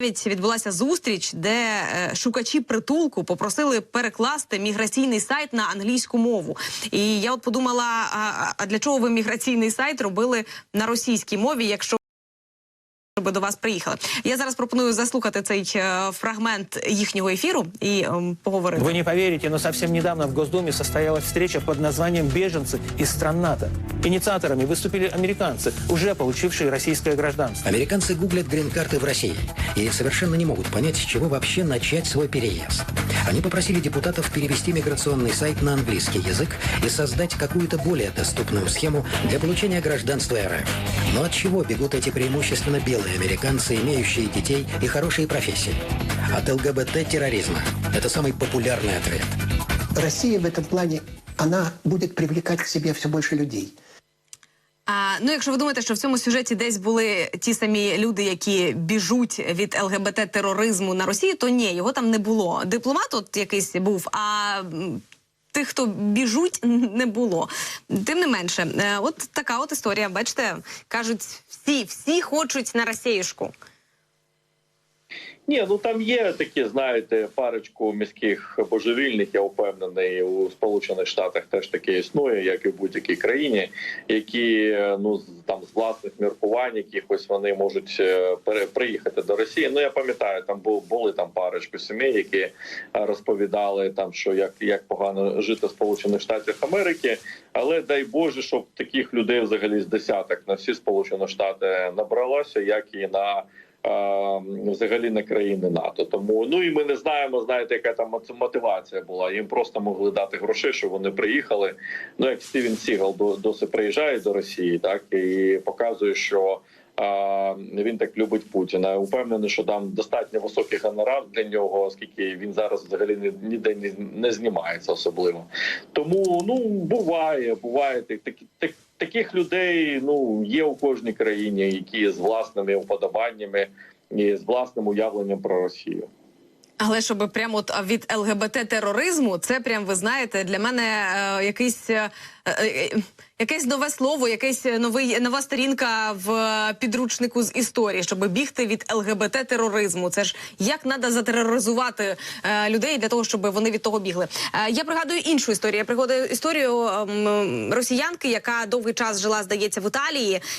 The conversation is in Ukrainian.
Навіть відбулася зустріч, де е, шукачі притулку попросили перекласти міграційний сайт на англійську мову. І я от подумала: а, а для чого ви міграційний сайт робили на російській мові, якщо би до вас приїхали? Я зараз пропоную заслухати цей е, фрагмент їхнього ефіру і ем, поговорити. Вы не поверите, но совсем недавно в Госдуме состоялась встреча под названием «Беженцы из стран НАТО». Инициаторами выступили американцы, уже получившие российское гражданство. Американцы гуглят грин-карты в России и совершенно не могут понять, с чего вообще начать свой переезд. Они попросили депутатов перевести миграционный сайт на английский язык и создать какую-то более доступную схему для получения гражданства РФ. Но от чего бегут эти преимущественно белые американцы, имеющие детей и хорошие профессии? От ЛГБТ-терроризма. Это самый популярный ответ. Россия в этом плане, она будет привлекать к себе все больше людей. А, ну, якщо ви думаєте, що в цьому сюжеті десь були ті самі люди, які біжуть від ЛГБТ тероризму на Росію, то ні, його там не було. Дипломат от якийсь був, а тих, хто біжуть, не було. Тим не менше, е, от така от історія. Бачите, кажуть, всі, всі хочуть на Росіюшку. Ні, ну там є такі, знаєте, парочку міських божевільних, я впевнений, у Сполучених Штатах теж таке існує, як і в будь-якій країні, які ну там з власних міркувань, якихось вони можуть е, приїхати до Росії. Ну я пам'ятаю, там був були там парочку сімей, які е, розповідали там, що як, як погано жити в Сполучених Штатах Америки. Але дай Боже, щоб таких людей взагалі з десяток на всі Сполучені Штати набралося, як і на взагалі на країни НАТО. Тому ну і ми не знаємо, знаєте, яка там мотивація була. Їм просто могли дати грошей, щоб вони приїхали. Ну як Стівен Сігал до- досі приїжджає до Росії, так і показує, що. Він так любить Путіна. Упевнений, що там достатньо високий гонорар для нього, оскільки він зараз взагалі ні- ніде не, знімається особливо. Тому ну буває, буває так- так, таких людей. Ну є у кожній країні, які з власними вподобаннями і з власним уявленням про Росію. Але щоб прямо от від ЛГБТ тероризму, це прям ви знаєте, для мене е, якийсь. Е, е, Якесь нове слово, якась новий нова сторінка в е, підручнику з історії, щоб бігти від ЛГБТ тероризму. Це ж як треба затероризувати е, людей для того, щоб вони від того бігли. Е, я пригадую іншу історію. Я пригадую історію ем, росіянки, яка довгий час жила, здається, в Італії,